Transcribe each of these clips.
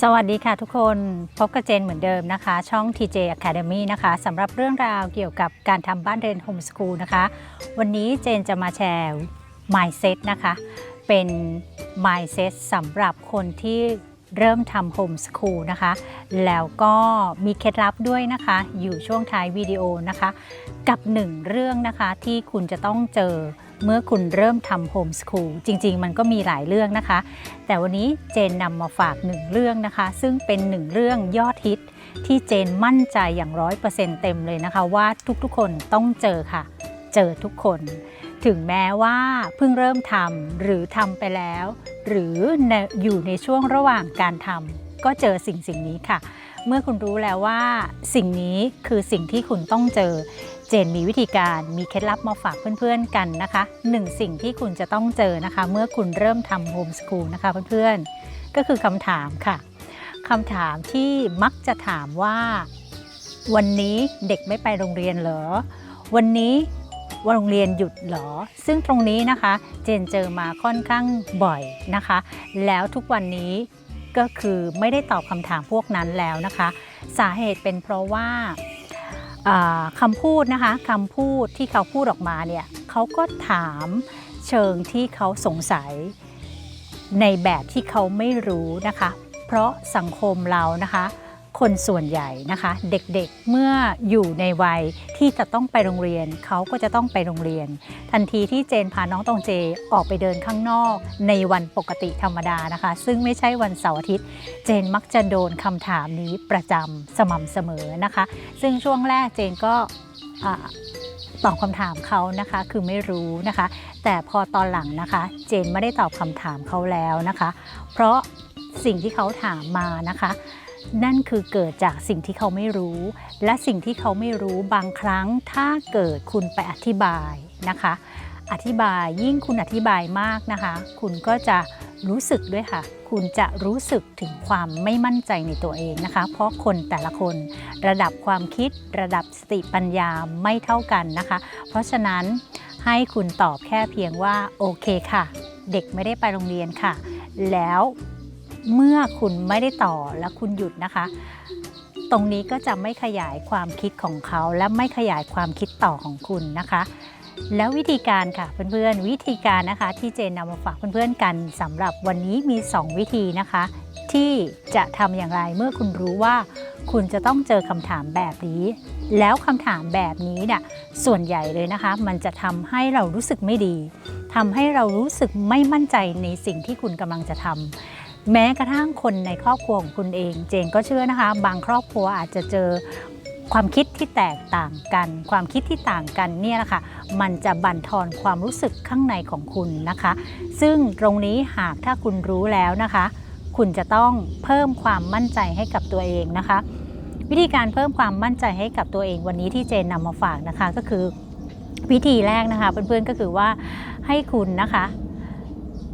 สวัสดีค่ะทุกคนพบกับเจนเหมือนเดิมนะคะ ช่อง TJ Academy นะคะสำหรับเรื่องราวเกี่ยวกับการทำบ้านเรียนโฮมสคูลนะคะ วันนี้เจนจะมาแชร์ mindset นะคะ เป็น mindset สำหรับคนที่ เริ่มทำโฮมส o ูลนะคะ แล้วก็มีเคล็ดลับด้วยนะคะ อยู่ช่วงท้ายวิดีโอนะคะ กับหนึ่งเรื่องนะคะที่คุณจะต้องเจอเมื่อคุณเริ่มทำโฮมส o ูลจริง ๆ มันก็มีหลายเรื่องนะคะ แต่วันนี้เจนนำมาฝากหนึ่งเรื่องนะคะ ซึ่งเป็นหนึ่งเรื่องยอดฮิต ที่เจนมั่นใจอย่างร้อยเปอร์เซ็นต์เต็มเลยนะคะ ว่าทุกๆคนต้องเจอค่ะ เจอทุกคน ถึงแม้ว่าเพิ่งเริ่มทำหรือทำไปแล้ว หรืออยู่ในช่วงระหว่างการทำก็เจอสิ่งสิ่งนี้ค่ะ เมื่อคุณรู้แล้วว่า สิ่งนี้คือสิ่งที่คุณต้องเจอ เจนมีวิธีการมีเคล็ดลับมาฝากเพื่อนๆกันนะคะหนึ่งสิ่งที่คุณจะต้องเจอนะคะ เมื่อคุณเริ่มทำโฮมส o ูลนะคะเพื่อนๆ ก็คือคำถามค่ะคำถามที่มักจะถามว่า วันนี้เด็กไม่ไปโรงเรียนเหรอ วันนี้ วันโรงเรียนหยุดหรอ ซึ่งตรงนี้นะคะ เจนเจอมาค่อนข้างบ่อยนะคะ แล้วทุกวันนี้ก็คือไม่ได้ตอบคำถามพวกนั้นแล้วนะคะ สาเหตุเป็นเพราะว่าคำพูดนะคะคำพูดที่เขาพูดออกมาเนี่ยเขาก็ถามเชิงที่เขาสงสัยในแบบที่เขาไม่รู้นะคะ เพราะสังคมเรานะคะ คนส่วนใหญ่นะคะ เด็กๆเมื่ออยู่ในวัยที่จะต้องไปโรงเรียน เขาก็จะต้องไปโรงเรียน ทันทีที่เจนพาน้องตองเจออกไปเดินข้างนอก ในวันปกติธรรมดานะคะ ซึ่งไม่ใช่วันเสาร์อาทิตย์ เจนมักจะโดนคำถามนี้ประจำสม่ำเสมอนะคะ ซึ่งช่วงแรกเจนก็ตอบคำถามเขานะคะคือไม่รู้นะคะ แต่พอตอนหลังนะคะ เจนไม่ได้ตอบคำถามเขาแล้วนะคะ เพราะสิ่งที่เขาถามมานะคะ นั่นคือเกิดจากสิ่งที่เขาไม่รู้ และสิ่งที่เขาไม่รู้บางครั้งถ้าเกิดคุณไปอธิบายนะคะ อธิบายยิ่งคุณอธิบายมากนะคะ คุณก็จะรู้สึกด้วยค่ะ คุณจะรู้สึกถึงความไม่มั่นใจในตัวเองนะคะ เพราะคนแต่ละคนระดับความคิดระดับสติปัญญาไม่เท่ากันนะคะ เพราะฉะนั้นให้คุณตอบแค่เพียงว่าโอเคค่ะ เด็กไม่ได้ไปโรงเรียนค่ะ แล้ว เมื่อคุณไม่ได้ต่อและคุณหยุดนะคะ ตรงนี้ก็จะไม่ขยายความคิดของเขา และไม่ขยายความคิดต่อของคุณนะคะแล้ววิธีการค่ะเพื่อนๆวิธีการนะคะที่เจนนำมาฝากเพื่อนๆกันสำหรับวันนี้มี 2 วิธีนะคะ ที่จะทำอย่างไรเมื่อคุณรู้ว่า คุณจะต้องเจอคำถามแบบนี้ แล้วคำถามแบบนี้เนี่ยส่วนใหญ่เลยนะคะ มันจะทำให้เรารู้สึกไม่ดีทำให้เรารู้สึกไม่มั่นใจในสิ่งที่คุณกำลังจะทำ แม้กระทั่งคนในครอบครัวของคุณเอง เจนก็เชื่อนะคะ บางครอบครัวอาจจะเจอความคิดที่แตกต่างกัน ความคิดที่ต่างกันเนี่ยแหละค่ะ มันจะบั่นทอนความรู้สึกข้างในของคุณนะคะ ซึ่งตรงนี้หากถ้าคุณรู้แล้วนะคะ คุณจะต้องเพิ่มความมั่นใจให้กับตัวเองนะคะ วิธีการเพิ่มความมั่นใจให้กับตัวเองวันนี้ที่เจนนำมาฝากนะคะก็คือ วิธีแรกนะคะเพื่อนๆก็คือว่าให้คุณนะคะ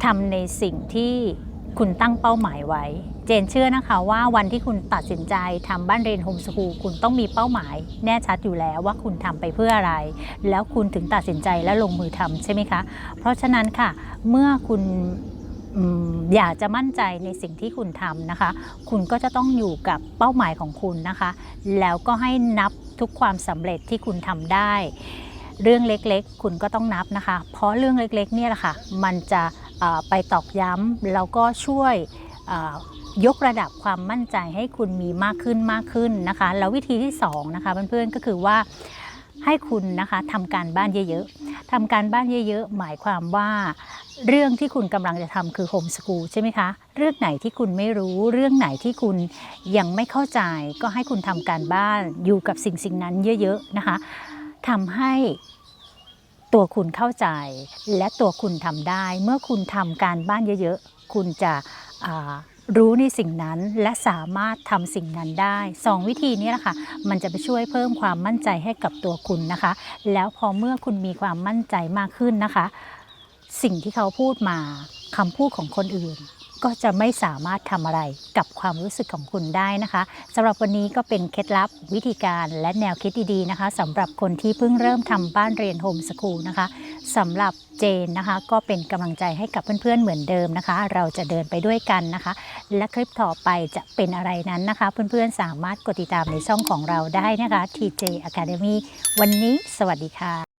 ทำในสิ่งที่ คุณตั้งเป้าหมายไว้ เจนเชื่อนะคะว่าวันที่คุณตัดสินใจทำบ้านเรียนโฮมสกูลคุณต้องมีเป้าหมาย แน่ชัดอยู่แล้วว่าคุณทำไปเพื่ออะไร แล้วคุณถึงตัดสินใจและลงมือทำใช่ไหมคะ เพราะฉะนั้นค่ะ เมื่อคุณอยากจะมั่นใจในสิ่งที่คุณทำนะคะ คุณก็จะต้องอยู่กับเป้าหมายของคุณนะคะ แล้วก็ให้นับทุกความสำเร็จที่คุณทำได้ เรื่องเล็กๆ คุณก็ต้องนับนะคะ เพราะเรื่องเล็กๆ เนี่ยแหละค่ะ มันจะ ไปตอกย้ำแล้วก็ช่วยยกระดับความมั่นใจให้คุณมีมากขึ้นมากขึ้นนะคะ แล้ววิธีที่สองนะคะเพื่อนๆก็คือว่าให้คุณนะคะทำการบ้านเยอะๆทำการบ้านเยอะๆ หมายความว่าเรื่องที่คุณกำลังจะทำคือโฮมสกูลใช่ไหมคะ เรื่องไหนที่คุณไม่รู้ เรื่องไหนที่คุณยังไม่เข้าใจ ก็ให้คุณทำการบ้านอยู่กับสิ่งสิ่งนั้นเยอะ ๆ นะคะทำให้ ตัวคุณเข้าใจ และตัวคุณทำได้ เมื่อคุณทำการบ้านเยอะๆ คุณจะรู้ในสิ่งนั้นและสามารถทำสิ่งนั้นได้สองวิธีนี้แหละค่ะ มันจะไปช่วยเพิ่มความมั่นใจให้กับตัวคุณนะคะ แล้วพอเมื่อคุณมีความมั่นใจมากขึ้นนะคะ สิ่งที่เขาพูดมาคำพูดของคนอื่น ก็จะไม่สามารถทำอะไรกับความรู้สึกของคุณได้นะคะสำหรับวันนี้ก็เป็นเคล็ดลับวิธีการและแนวคิดดีๆนะคะสำหรับคนที่เพิ่งเริ่มทำบ้านเรียนโฮมสคูลนะคะสำหรับเจนนะคะก็เป็นกำลังใจให้กับเพื่อนๆเหมือนเดิมนะคะ เราจะเดินไปด้วยกันนะคะ และคลิปต่อไปจะเป็นอะไรนั้นนะคะ เพื่อนๆสามารถกดติดตามในช่องของเราได้นะคะ TJ Academy วันนี้สวัสดีค่ะ